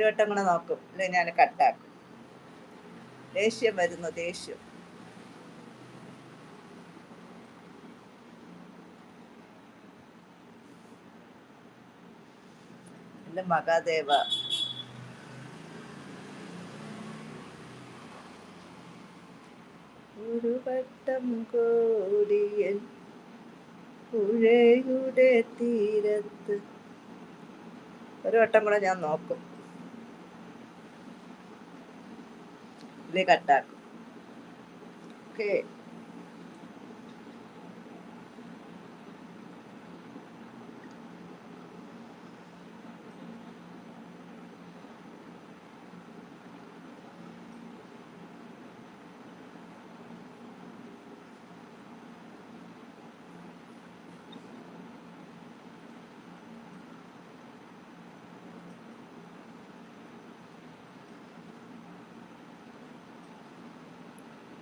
ഒരു വട്ടം കൂടെ നോക്കും. അല്ലെങ്കിൽ ഞാൻ കട്ടാക്കും. ദേഷ്യം വരുന്നു ദേഷ്യം. എന്റെ മഹാദേവ. ഒരു വട്ടം കോടിയൻ പുഴയുടെ തീരത്ത്. ഒരു വട്ടം കൂടെ ഞാൻ നോക്കും. ഇല്ലേ കട്ടാക്കും ഓക്കെ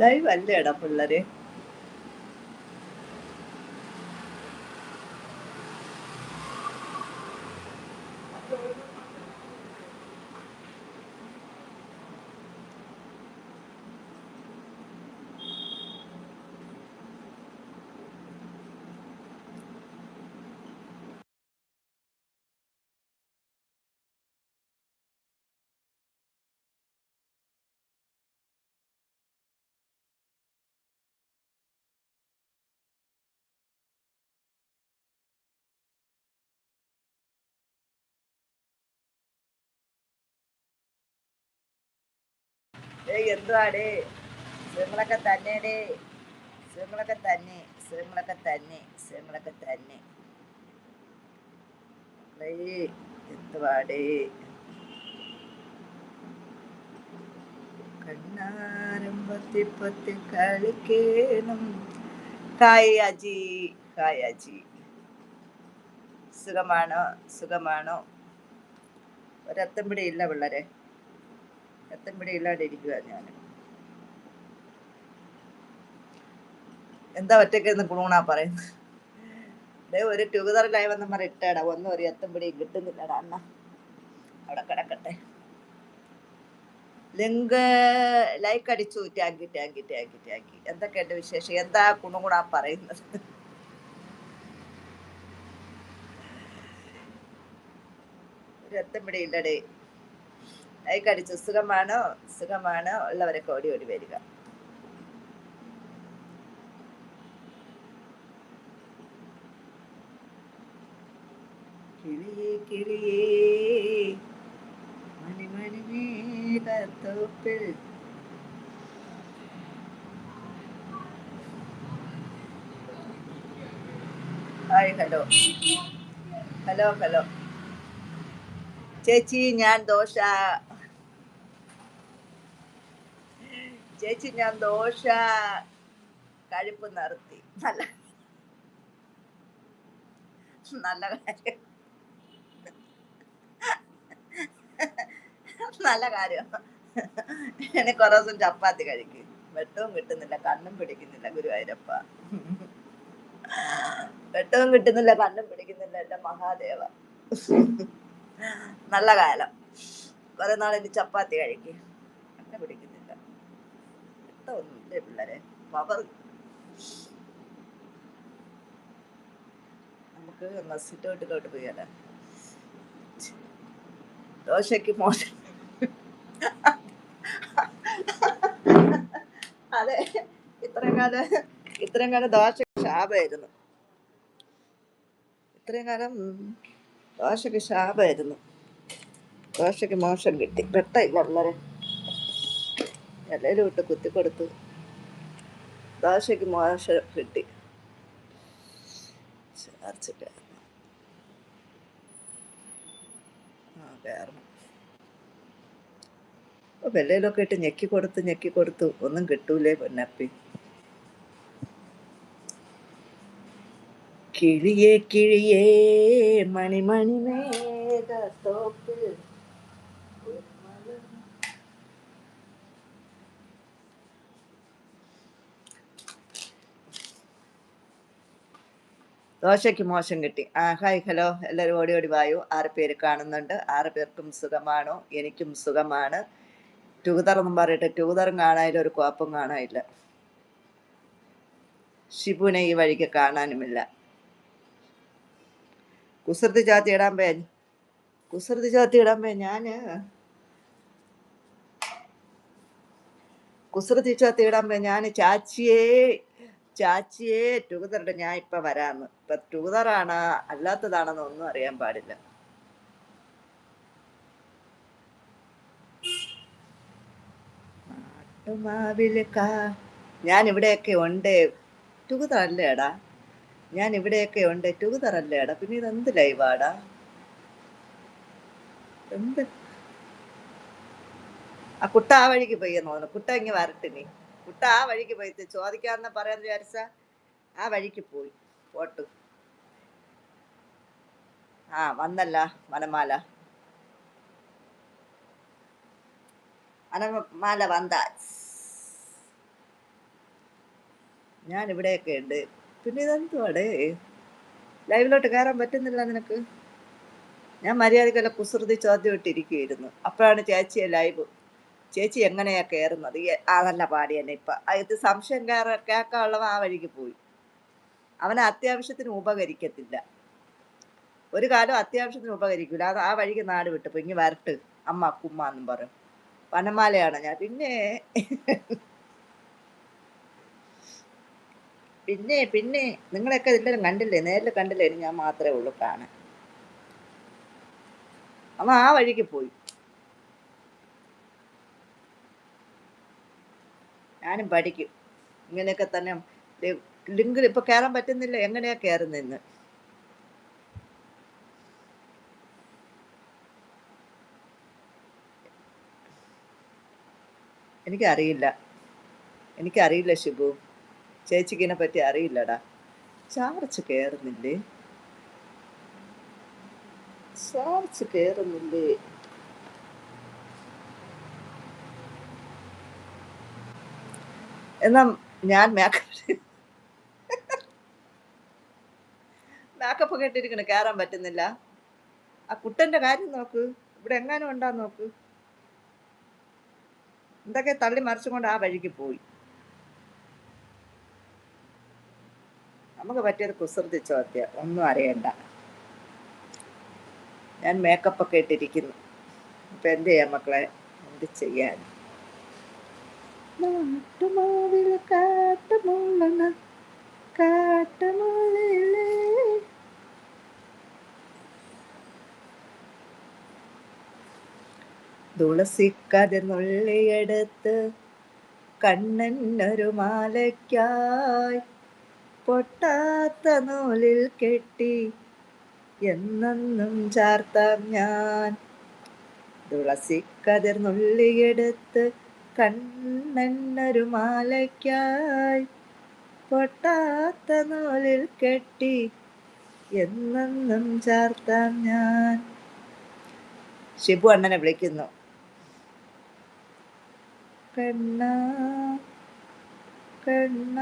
ലൈവ് അല്ലേടാ പിള്ളേര്? എന്തുവാടേ? സുഖങ്ങളൊക്കെ തന്നെടേ. സുഖങ്ങളൊക്കെ തന്നെ. സുഖങ്ങളൊക്കെ തന്നെ. സുഖങ്ങളൊക്കെ തന്നെ. എന്തുവാടേ? കണ്ണാരം പത്തി പത്തി കളിക്കേണം. ഹായ് അജി. ഹായ് അജി. സുഖമാണോ? സുഖമാണോ? ഒരത്തം പിടി ഇല്ല പിള്ളേരെ. എത്തും. പിടി ഇല്ലാണ്ട് ഇരിക്കുക ഞാൻ. എന്താ ഒറ്റയ്ക്ക് നിന്ന് കുണുണാ പറയുന്നത് ദേ ഒരു ട്യൂതറിലായി വന്ന മറ ഇട്ടേടാ. ഒന്നും ഒരു എത്തും പിടിയും കിട്ടുന്നില്ലടാ. അണ്ണ അവിടെ കിടക്കട്ടെ. ലിങ്ക് ലൈക്ക് അടിച്ചു. ടാങ്കി ടാങ്കി ടാങ്കി ടാങ്കി എന്തൊക്കെയുണ്ട് വിശേഷം? എന്താ കുണുകുണാ പറയുന്നത്? ഒരു എത്തും പിടിയില്ലടേ ലൈക്ക് അടിച്ചു സുഖമാണോ? സുഖമാണോ? ഉള്ളവരൊക്കെ ഓടി ഓടി വരിക. കിളിയേ കിളിയേ ഹായ് ഹലോ. Hello hello. ചേച്ചി ഞാൻ ദോശ ചേച്ചി ഞാൻ ദോശ കഴിപ്പ് നിർത്തി. നല്ല നല്ല കാര്യം. നല്ല കാര്യം. ഇനി കുറേ ദിവസം ചപ്പാത്തി കഴിക്കും. വെട്ടവും കിട്ടുന്നില്ല കണ്ണും പിടിക്കുന്നില്ല ഗുരുവായൂരപ്പ. വെട്ടവും കിട്ടുന്നില്ല കണ്ണും പിടിക്കുന്നില്ല എന്റെ മഹാദേവ. നല്ല കാലം. കുറെ ഇനി ചപ്പാത്തി കഴിക്കും. കണ്ണു പിടിക്കുന്നില്ല വെട്ടമൊന്നുമില്ലേ പിള്ളേരെ? പവർ നമുക്ക് മസിറ്റോട്ടിലോട്ട് പോയാലോ ദോശയ്ക്ക് മോശം. അതെ ഇത്രയും കാലം ഇത്രയും കാലം ദോശയ്ക്ക് ശാപമായിരുന്നു. ഇത്രയും കാലം ദോശയ്ക്ക് ശാപമായിരുന്നു. ദോശയ്ക്ക് മോശം കിട്ടി. വെട്ടയില്ല വളരെ ഇലയിലും ഇട്ട് കുത്തി കൊടുത്തു. മോശ കിട്ടി. ആ കയറണം ഇട്ട് ഞെക്കി കൊടുത്ത് ഞെക്കി കൊടുത്തു. ഒന്നും കിട്ടൂലേ പൊന്നപ്പി. കിളിയേ കിളിയേ മണിമണി മേഘത്തോപ്പ്. ദോശയ്ക്ക് മോശം കിട്ടി. ആ ഹായ് ഹലോ. എല്ലാവരും ഓടി ഓടി വായു. ആറ് പേര് കാണുന്നുണ്ട്. ആറ് പേർക്കും സുഖമാണോ? എനിക്കും സുഖമാണ്. ടൂതർ എന്നും പറയട്ടെ ടൂതറും കാണാനില്ല ഒരു കുഴപ്പം കാണാനില്ല. ഷിബുവിനെ ഈ വഴിക്ക് കാണാനുമില്ല. കുസൃതി ചാത്തി ഇടാൻ പേ കുസൃതി ചാത്തി ഇടാൻ പേ ഞാൻ. കുസൃതി ചാത്തി ഇടാൻ പേ ഞാൻ ചാച്ചിയേ ചാച്ചിയെ ടൂതറുടെ ഞാൻ ഇപ്പൊ വരാന്ന്. ഇപ്പൊ ടൂതറാണ് അല്ലാത്തതാണെന്ന് ഒന്നും അറിയാൻ പാടില്ല. ഞാൻ ഇവിടെയൊക്കെ ഉണ്ട്. ടൂതർ അല്ലേടാ ഞാൻ ഇവിടെയൊക്കെ ഉണ്ട്. ടൂതർ അല്ലേടാ പിന്നെ ഇത് എന്ത് ലൈവാടാ? എന്ത്? ആ കുട്ട ആ വഴിക്ക് പോയി തോന്നുന്നു. കുട്ട ഇങ്ങ് വരട്ടെ നീ കുട്ട ആ വഴിക്ക് പോയി. ചോദിക്കാന്ന പറയാന്ന് വിചാരിച്ച ആ വഴിക്ക് പോയി. പോട്ടു. ആ വന്നല്ല വനമാല. വനമാല വന്ന ഞാൻ ഇവിടെയൊക്കെ ഉണ്ട്. പിന്നെ ഇതെന്തുവാടേ? ലൈവിലോട്ട് കയറാൻ പറ്റുന്നില്ല നിനക്ക്? ഞാൻ മര്യാദക്കല്ല കുസൃതി ചോദ്യം ഇട്ടിരിക്കുകയായിരുന്നു. അപ്പോഴാണ് ചേച്ചിയെ ലൈവ് ചേച്ചി എങ്ങനെയാ കയറുന്നത് അതല്ല പാടി തന്നെ ഇപ്പൊ. ഇത് സംശയം കയറ കേൾക്കാനുള്ളവ ആ വഴിക്ക് പോയി. അവനെ അത്യാവശ്യത്തിന് ഉപകരിക്കത്തില്ല. ഒരു കാലം അത്യാവശ്യത്തിന് ഉപകരിക്കില്ല അത് ആ വഴിക്ക് നാട് വിട്ടു ഇങ്ങി വരട്ട്. അമ്മ കുമ്മ എന്നും പറയും. വനമാലയാണ് ഞാൻ. പിന്നെ പിന്നെ പിന്നെ നിങ്ങളൊക്കെ ഇതിലും കണ്ടില്ലേ? നേരിൽ കണ്ടില്ലേ? ഞാൻ മാത്രമേ ഉള്ളൂ കാണാൻ. അവൻ ആ വഴിക്ക് പോയി. ഞാനും പഠിക്കും. ഇങ്ങനെയൊക്കെ തന്നെ ലിങ്കിൽ ഇപ്പൊ കയറാൻ പറ്റുന്നില്ല. എങ്ങനെയാ കയറുന്നെന്ന് എനിക്കറിയില്ല. എനിക്കറിയില്ല ശുഭു. ചേച്ചിക്കിനെ പറ്റി അറിയില്ലടാ. ചാർച്ച് കയറുന്നില്ലേ ചാർച്ച് കയറുന്നില്ലേ എന്നാ ഞാൻ മേക്കപ്പ് മേക്കപ്പ് കേട്ടിരിക്കണ കയറാൻ പറ്റുന്നില്ല. ആ കുട്ടന്റെ കാര്യം നോക്ക് ഇവിടെ എങ്ങാനും ഉണ്ടാ നോക്ക്. എന്തൊക്കെ തള്ളി മറിച്ചുകൊണ്ട് ആ വഴിക്ക് പോയി. നമുക്ക് പറ്റിയത് കുസൃതി ചോദ്യ ഒന്നും അറിയണ്ട. ഞാൻ മേക്കപ്പൊക്കെ ഇട്ടിരിക്കുന്നു. ഇപ്പൊ എന്ത് ചെയ്യാം മക്കളെ? എന്ത് ചെയ്യാൻ? നാട്ടുമാവിൽ കാട്ടുമുള്ളണ കാട്ടുമുള്ളിലേ തുളസിക്കതിർന്നുള്ളിയെടുത്ത് കണ്ണനൊരു മാലയ്ക്കായി പൊട്ടാത്ത നൂലിൽ കെട്ടി എന്നെന്നും ചാർത്താം ഞാൻ. തുളസിക്കതിർന്നുള്ളിയെടുത്ത് കണ്ണനൊരു മാലയ്ക്കായി പൊട്ടാത്ത നൂലിൽ കെട്ടി എന്നെന്നും ചാർത്താം ഞാൻ. ഷിബു അണ്ണനെ വിളിക്കുന്നു. കണ്ണ കണ്ണ.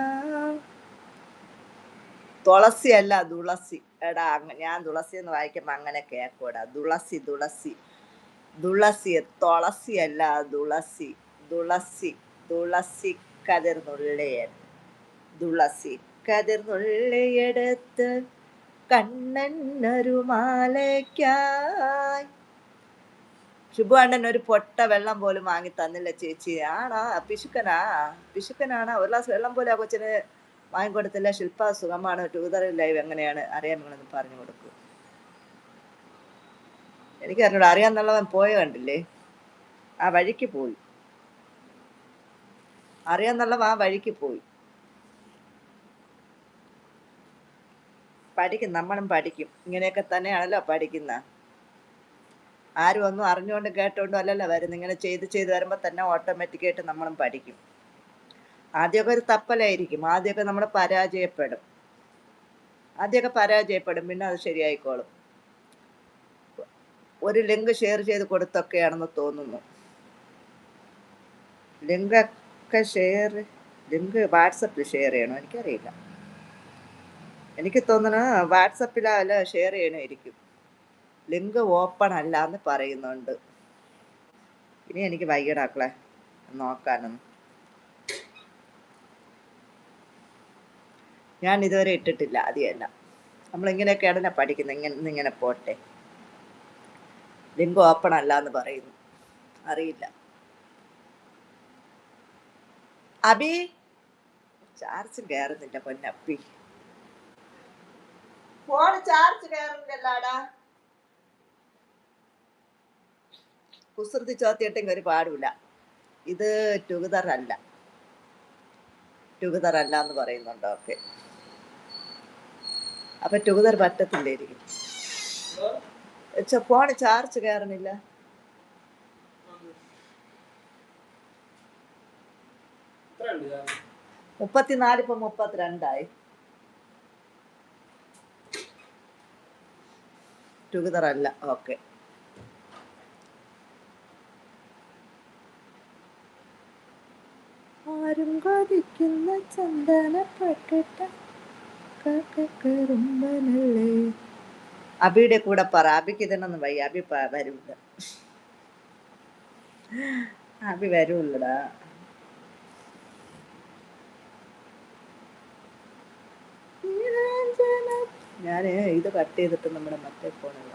തുളസി അല്ല തുളസി എടാ ഞാൻ തുളസി എന്ന് വായിക്കുമ്പോ അങ്ങനെ കേക്കൂടാ തുളസി തുളസി തുളസി തുളസി അല്ല തുളസി തുളസി തുളസി കതിർന്നുള്ളിയൻ. തുളസി കതിർന്നുള്ളിയെടുത്ത് കണ്ണനൊരു മാലയ്ക്കായി അണ്ണൻ ഒരു പൊട്ട വെള്ളം പോലും വാങ്ങി തന്നില്ല ചേച്ചി. ആണാ പിശുക്കനാ പിശുക്കനാണ്. ഒരു ഗ്ലാസ് വെള്ളം പോലും ആ കൊച്ചിന് വാങ്ങിക്കൊടുത്തില്ല ശില്പ സുഖമാണ്. ടൂതർ ലൈവ് എങ്ങനെയാണ്? അറിയാൻ നിങ്ങളൊന്ന് പറഞ്ഞു കൊടുക്കൂ. എനിക്ക് അറിഞ്ഞോട് അറിയാന്നുള്ളവൻ പോയ കണ്ടില്ലേ? ആ വഴിക്ക് പോയി. അറിയാന്നുള്ളവൻ ആ വഴിക്ക് പോയി. പഠിക്കും നമ്മളും പഠിക്കും. ഇങ്ങനെയൊക്കെ തന്നെയാണല്ലോ പഠിക്കുന്ന. ആരും ഒന്നും അറിഞ്ഞുകൊണ്ട് കേട്ടോണ്ടും അല്ലല്ലോ വരുന്നത് ഇങ്ങനെ ചെയ്ത് ചെയ്ത് വരുമ്പോൾ തന്നെ ഓട്ടോമാറ്റിക്കായിട്ട് നമ്മളും പഠിക്കും. ആദ്യമൊക്കെ ഒരു തപ്പലായിരിക്കും. ആദ്യമൊക്കെ നമ്മൾ പരാജയപ്പെടും. ആദ്യമൊക്കെ പരാജയപ്പെടും. പിന്നെ അത് ശരിയായിക്കോളും. ഒരു ലിങ്ക് ഷെയർ ചെയ്ത് കൊടുത്തൊക്കെയാണെന്ന് തോന്നുന്നു. ലിങ്കൊക്കെ ഷെയർ ലിങ്ക് വാട്സപ്പിൽ ഷെയർ ചെയ്യണോ? എനിക്കറിയില്ല. എനിക്ക് തോന്നണ വാട്സപ്പിലല്ല ഷെയർ ചെയ്യണമായിരിക്കും ലിങ്ക് ഓപ്പൺ അല്ല എന്ന് പറയുന്നുണ്ട്. ഇനി എനിക്ക് വൈകിടാക്കളെ നോക്കാനൊന്നും ഞാൻ ഇതുവരെ ഇട്ടിട്ടില്ല അതിയല്ല നമ്മളിങ്ങനെയൊക്കെയാണ് പഠിക്കുന്നത് ഇങ്ങനെ ഇങ്ങനെ പോട്ടെ. ലിങ്ക് ഓപ്പൺ അല്ല എന്ന് പറയുന്നു. അറിയില്ല. അബി? ചാർജ് കയറുന്നില്ല പൊന്നപ്പി ഫോൺ ചാർജ് കയറുന്നില്ലാടാ കുസൃതി ചോത്തിയിട്ടെങ്കിൽ ഒരു പാടില്ല ഇത് ടുഗദർ അല്ല. ടുഗദർ അല്ല എന്ന് പറയുന്നുണ്ടോ ഓക്കെ അപ്പൊ ടുഗദർ പറ്റത്തില്ലായിരിക്കും. ഫോൺ ചാർജ് കയറുന്നില്ല മുപ്പത്തിനാല് ഇപ്പൊ മുപ്പത്തിരണ്ടായി. ടുഗദർ അല്ല ഓക്കെ ആരും കൊതിക്കുന്ന ചന്ദന കാക്കക്കറുമ്പനല്ലേ അബിയുടെ കൂടെ പറ അബിക്ക് ഇതിനൊന്നും വയ്യ അബി വരൂല അബി വരൂല്ലടാ ഞാൻ ഇത് കട്ട് ചെയ്തിട്ട് നമ്മുടെ മറ്റേ ഫോണിൽ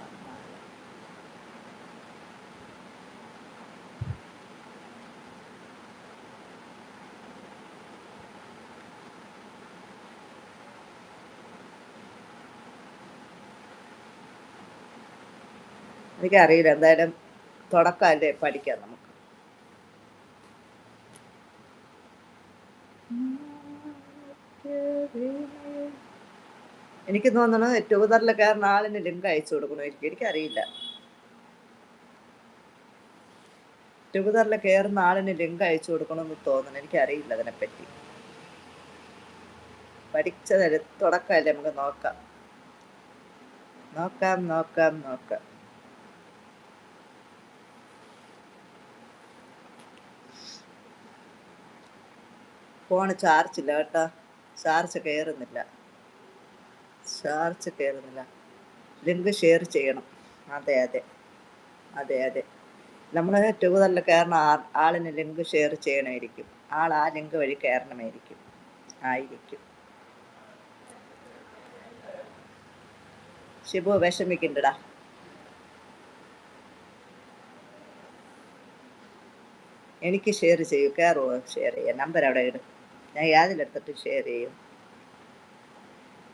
എനിക്കറിയില്ല എന്തായാലും തുടക്കമല്ലേ പഠിക്കാം നമുക്ക്. എനിക്ക് തോന്നുന്നത് ടുഗദറിൽ കയറുന്ന ആളിന് ലിങ്ക് അയച്ചു കൊടുക്കണമായിരിക്കും എനിക്കറിയില്ല. ടുഗദറിൽ കയറുന്ന ആളിന് ലിങ്ക് അയച്ചു കൊടുക്കണമെന്ന് തോന്നുന്നു. എനിക്കറിയില്ല അതിനെപ്പറ്റി. പഠിച്ചതല്ല തുടക്കമല്ലേ നമുക്ക് നോക്കാം. നോക്കാം നോക്കാം നോക്കാം. ഫോണ് ഇല്ല കേട്ടോ. ചാർജ് കയറുന്നില്ല. ചാർജ് കയറുന്നില്ല ലിങ്ക് ഷെയർ ചെയ്യണം. അതെ അതെ. അതെ അതെ. നമ്മൾ കയറുന്ന ആ- ആളിന് ലിങ്ക് ഷെയർ ചെയ്യണമായിരിക്കും. ആൾ ആ ലിങ്ക് വഴി കയറണമായിരിക്കും. ആയിരിക്കും. ഷിബു വിഷമിക്കണ്ടടാ. എനിക്ക് ഷെയർ ചെയ്യൂ. കയറുമോ ഷെയർ ചെയ്യാം. നമ്പർ അവിടെ ഇടും. ഞാൻ യാതിലെടുത്തിട്ട് ഷെയർ ചെയ്യും.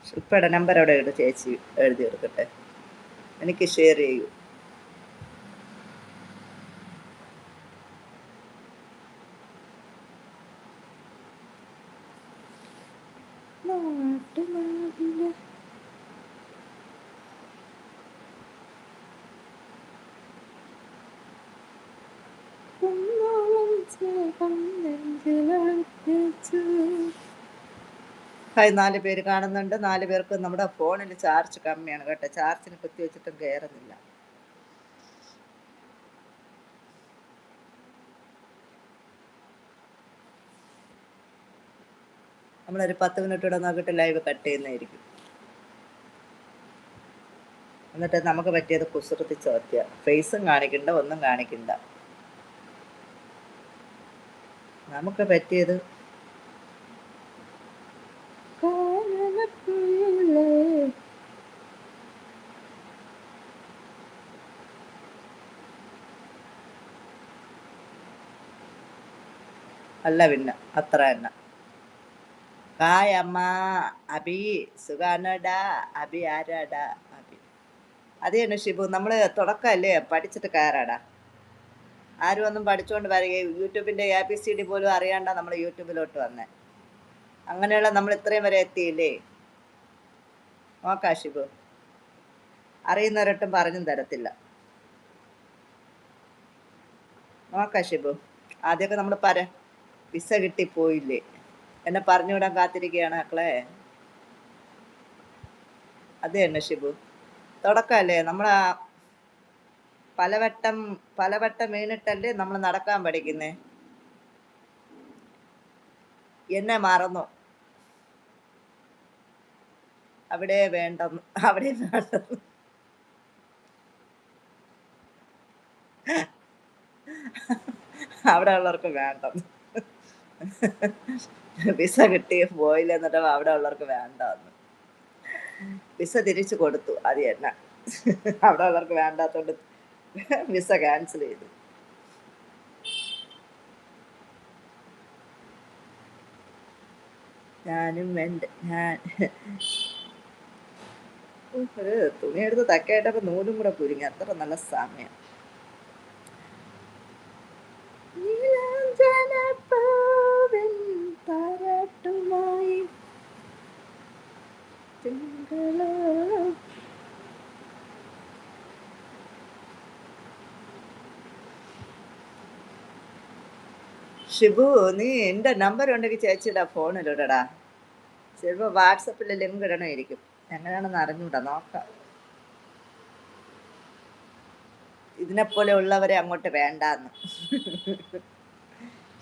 ശില്പയുടെ നമ്പർ അവിടെ ചേച്ചി എഴുതി എടുക്കട്ടെ എനിക്ക് ഷെയർ ചെയ്യൂ. ഹായ് നാല് പേര് കാണുന്നുണ്ട്. നാല് പേർക്ക് നമ്മുടെ ഫോണിൽ ചാർജ് കമ്മിയാണ് കേട്ടോ. ചാർജിന് കുത്തി വെച്ചിട്ടും കയറുന്നില്ല നമ്മളൊരു പത്ത് മിനിറ്റ് കൂടെ നോക്കിയിട്ട് ലൈവ് കട്ട് ചെയ്യുന്നതായിരിക്കും. എന്നിട്ട് നമുക്ക് പറ്റിയത് കുസൃതി ചോദ്യ. ഫേസും കാണിക്കണ്ട ഒന്നും കാണിക്കണ്ട. നമുക്ക് പറ്റിയത് അല്ല പിന്നെ അത്ര തന്നെ. ഹായ് അമ്മ അബി സുഖാനടാ അബി ആരാടാ? അബി അത് തന്നെ ഷിബു നമ്മൾ തുടക്കമല്ലേ? പഠിച്ചിട്ട് കയറാടാ. ആരും ഒന്നും പഠിച്ചുകൊണ്ട് വരികയും യൂട്യൂബിന്റെ എ ബി സി ഡി പോലും അറിയാണ്ട നമ്മൾ യൂട്യൂബിലോട്ട് വന്നേ. അങ്ങനെയുള്ള നമ്മൾ ഇത്രയും വരെ എത്തിയില്ലേ? നോക്കാം ഷിബു. അറിയുന്നവരൊട്ടും പറഞ്ഞും തരത്തില്ല. നോക്കാം ഷിബു. ആദ്യമൊക്കെ നമ്മൾ പര വിസ കിട്ടി പോയില്ലേ? എന്നെ പറഞ്ഞുവിടാൻ കാത്തിരിക്കുകയാണ് മക്കളെ. അത് തന്നെ ഷിബു. തുടക്കമല്ലേ? നമ്മൾ പലവട്ടം പലവട്ടം വീണിട്ടല്ലേ നമ്മൾ നടക്കാൻ പഠിക്കുന്നേ? എന്നെ മറന്നു. അവിടെ വേണ്ട അവിടെ അവിടെ ഉള്ളവർക്ക് വേണ്ടെന്ന്. വിസ കിട്ടി പോയില്ല എന്നിട്ട് അവിടെ ഉള്ളവർക്ക് വേണ്ടെന്ന്. വിസ തിരിച്ചു കൊടുത്തു അത് തന്നെ. അവിടെ ഉള്ളവർക്ക് വേണ്ടാത്തോണ്ട് വിസ ക്യാൻസൽ ചെയ്തു. ഞാനും വേണ്ട ഞാൻ ഒരു തുണി എടുത്ത് തക്കയിട്ടപ്പോ നൂലും കൂടെ കുരുങ്ങി അത്ര നല്ല സമയം. തിങ്കളോ ഷിബു നീ എന്റെ നമ്പർ ഉണ്ടെങ്കിൽ ചേച്ചിയുടെ ഫോണിലിടടാ ചിലപ്പോൾ വാട്സപ്പിൽ ലിങ്ക് ഇടണമായിരിക്കും. എങ്ങനെയാണെന്ന് അറിഞ്ഞൂടാ നോക്കാം. ഇതിനെപ്പോലെ ഉള്ളവരെ അങ്ങോട്ട് വേണ്ടാന്ന്.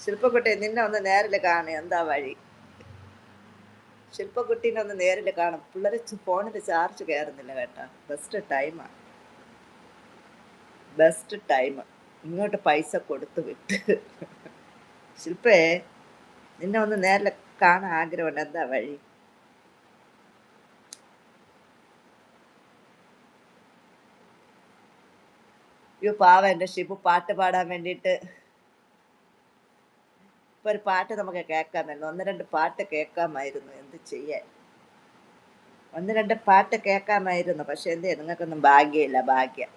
ശില്പക്കുട്ടി നിന്നെ ഒന്ന് നേരിൽ കാണേ എന്താ വഴി? ശില്പക്കുട്ടീനെ ഒന്ന് നേരിൽ കാണും. പിള്ളേർ ഫോണിൽ ചാർജ് കയറുന്നില്ല കേട്ടോ. ബെസ്റ്റ് ടൈമാണ് ബെസ്റ്റ് ടൈം ഇങ്ങോട്ട് പൈസ കൊടുത്തു വിട്ട്. ശില്പേ നിന്നെ ഒന്ന് നേരിൽ കാണാൻ ആഗ്രഹമുണ്ട്. എന്താ വഴി? അയ്യോ പാവ എന്റെ ഷിബു പാട്ട് പാടാൻ വേണ്ടിയിട്ട്. ഒരു പാട്ട് നമുക്ക് കേൾക്കാമായിരുന്നു ഒന്ന് രണ്ട് പാട്ട് കേൾക്കാമായിരുന്നു. എന്ത് ചെയ്യാൻ? ഒന്ന് രണ്ട് പാട്ട് കേൾക്കാമായിരുന്നു. പക്ഷെ എന്തേ നിങ്ങൾക്കൊന്നും ഭാഗ്യമില്ല. ഭാഗ്യം.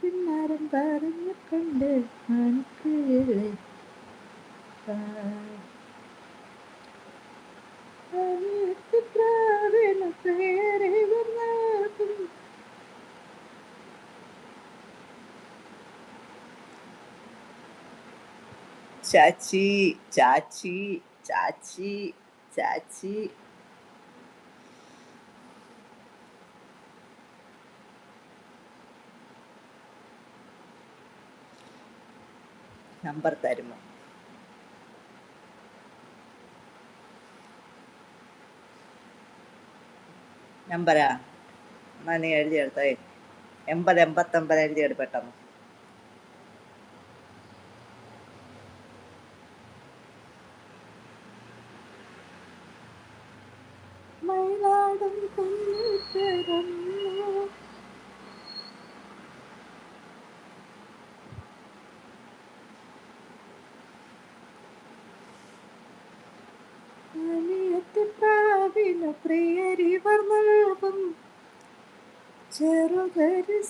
പിന്നാരം പറഞ്ഞു കൊണ്ട് മണിക്കുഴലേ ചാച്ചി ചാച്ചി ചാച്ചി ചാച്ചി. നമ്പർ തരുമോ? നമ്പരാ എന്നാ നീ എഴുതിയെടുത്തേ? എൺപത് എൺപത്തൊമ്പത് എഴുതിയെടു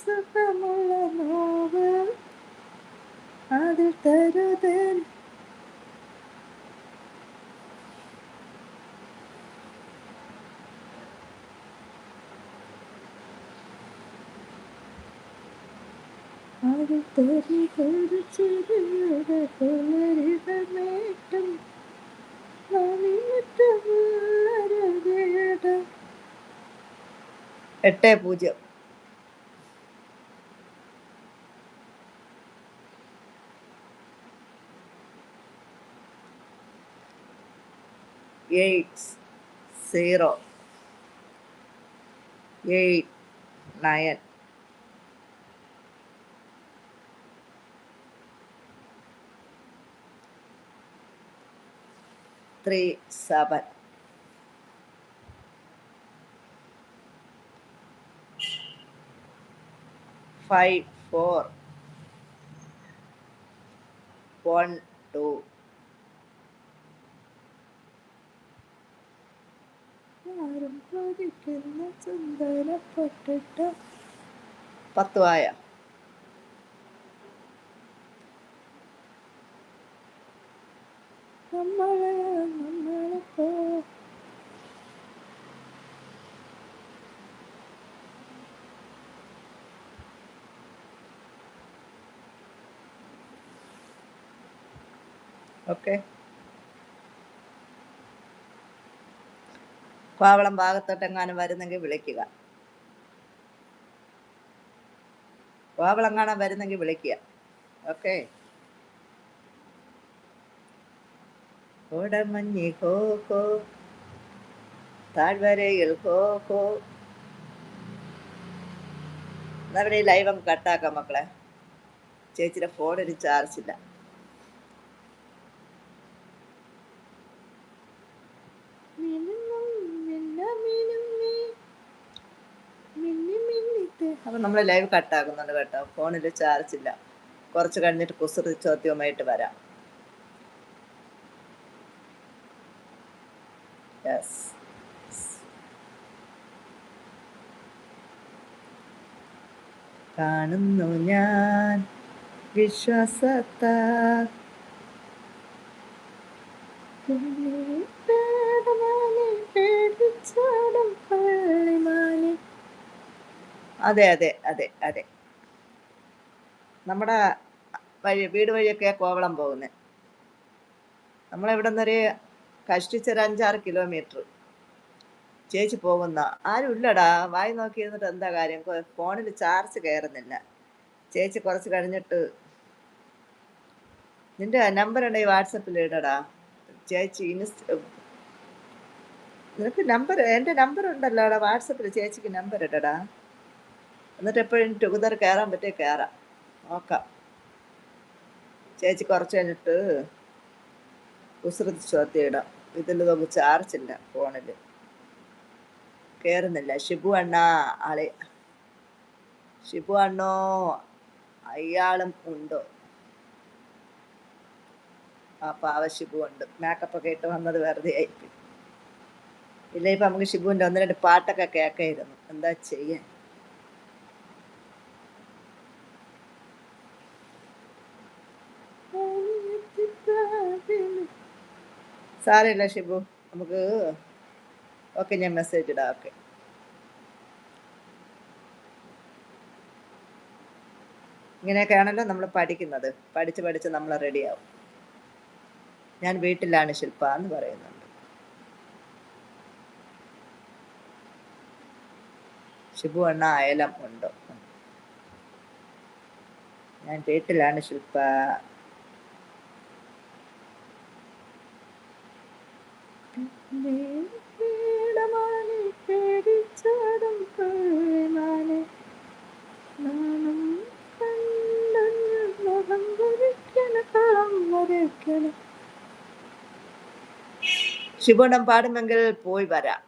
സുഖമുള്ള നോവ് അതിൽ തരുതൻ. അതിൽ തരുതൊരു ചെറുയുടെ പുലരികൾ നേട്ടം എട്ട് പൂജ്യം. eight zero. Eight nine. Three seven. Five four. One two. ആരും കൊതിക്കുന്ന സുന്ദരപ്പെട്ടിട്ട. പത്ത് വായ. നമ്മളെ നമ്മളെ പോ ഓക്കെ കോവളം ഭാഗത്തോട്ടെങ്ങാനും വരുന്നെങ്കിൽ വിളിക്കുക. കോവളം കാണാൻ വരുന്നെങ്കിൽ വിളിക്കുക. ഓക്കെ. കോടമഞ്ഞി ഹോ ഹോ. താഴ്വരയിൽ ഹോ ഹോ. ഈ ലൈവ് അങ്ങ് കട്ടാക്കാം മക്കളെ. ചേച്ചിയുടെ ഫോണിന് ചാർജ് മിന്നിട്ട് അപ്പം നമ്മൾ ലൈവ് കട്ടാക്കുന്നുണ്ട് കേട്ടോ. ഫോണിൽ ചാർജ് ഇല്ല. കുറച്ച് കഴിഞ്ഞിട്ട് കുസൃതി ചോദ്യവുമായിട്ട് വരാം. യെസ് കാണുന്നു ഞാൻ വിശ്വാസത്താൽ അതെ അതെ അതെ അതെ. നമ്മുടെ വഴി വീട് വഴിയൊക്കെ കോവളം പോകുന്നത് നമ്മളിവിടെ നിന്നൊരു കഷ്ടിച്ചൊരു അഞ്ചാറ് കിലോമീറ്റർ. ചേച്ചി പോകുന്ന ആരും ഇല്ലടാ. വായി നോക്കിയിരുന്നിട്ട് എന്താ കാര്യം? ഫോണിൽ ചാർജ് കയറുന്നില്ല ചേച്ചി കുറച്ച് കഴിഞ്ഞിട്ട് നിന്റെ നമ്പർ ഉണ്ടെങ്കിൽ വാട്സപ്പിൽ ഇടടാ. ചേച്ചി ഇൻസ്റ്റ നിനക്ക് നമ്പർ എന്റെ നമ്പർ ഉണ്ടല്ലോ വാട്സപ്പിൽ ചേച്ചിക്ക് നമ്പർ ഇടടാ. എന്നിട്ട് എപ്പോഴും ടുഗദർ കയറാൻ പറ്റിയ കയറാം നോക്കാം. ചേച്ചി കുറച്ച് കഴിഞ്ഞിട്ട് കുസൃതി ചോദ്യം ഇടാം ഇതിൽ നമുക്ക് ചാർജില്ല ഫോണിൽ കയറുന്നില്ല ഷിബു അണ്ണ ആളെ. ഷിബു അണ്ണോ അയാളും ഉണ്ടോ? ആ പാവ ഷിബു ഉണ്ട്. മേക്കപ്പ് ഒക്കെ ഇട്ട് വന്നത് വെറുതെ ആയിപ്പോയി ഇല്ല ഇപ്പൊ നമുക്ക് ഷിബുവിന്റെ ഒന്ന് രണ്ട് പാട്ടൊക്കെ കേൾക്കായിരുന്നു. എന്താ ചെയ്യാൻ? സാരമില്ല ഷിബു. നമുക്ക് ഓക്കെ ഞാൻ മെസ്സേജ് ഇടാം ഓക്കെ ഇങ്ങനെയൊക്കെയാണല്ലോ നമ്മൾ പഠിക്കുന്നത്. പഠിച്ച് പഠിച്ച് നമ്മൾ റെഡിയാവും ഞാൻ വീട്ടിലാണ് ശില്പ എന്ന് പറയുന്നുണ്ട്. ശിബു എണ്ണ അയലം ഉണ്ടോ? ഞാൻ വീട്ടിലാണ് ശില്പ. ശിവണം പാടുമെങ്കിൽ പോയി വരാം.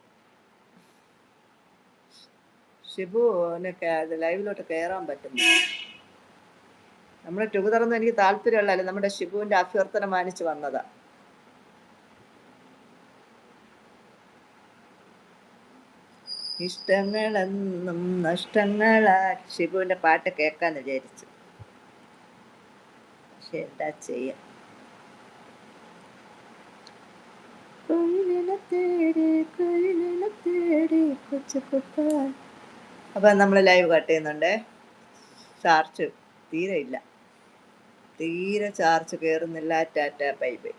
ഷിബുവിന് അത് ലൈവിലോട്ട് കയറാൻ പറ്റുന്നു. നമ്മുടെ ടുഗതറൊന്നും എനിക്ക് താല്പര്യമുള്ളതല്ല നമ്മുടെ ഷിബുവിന്റെ അഭ്യർത്ഥന മാനിച്ച് വന്നതാ. ഇഷ്ടങ്ങളെന്നും നഷ്ടങ്ങളാ ഷിബുവിന്റെ പാട്ട് കേൾക്കാന്ന് വിചാരിച്ചു. പക്ഷെ എന്താ ചെയ്യാം? അപ്പം നമ്മൾ ലൈവ് കട്ട് ചെയ്യുന്നുണ്ട്. ചാർജ് തീരെ ഇല്ല. തീരെ ചാർജ് കയറുന്നില്ല ടാറ്റ ബൈ ബൈ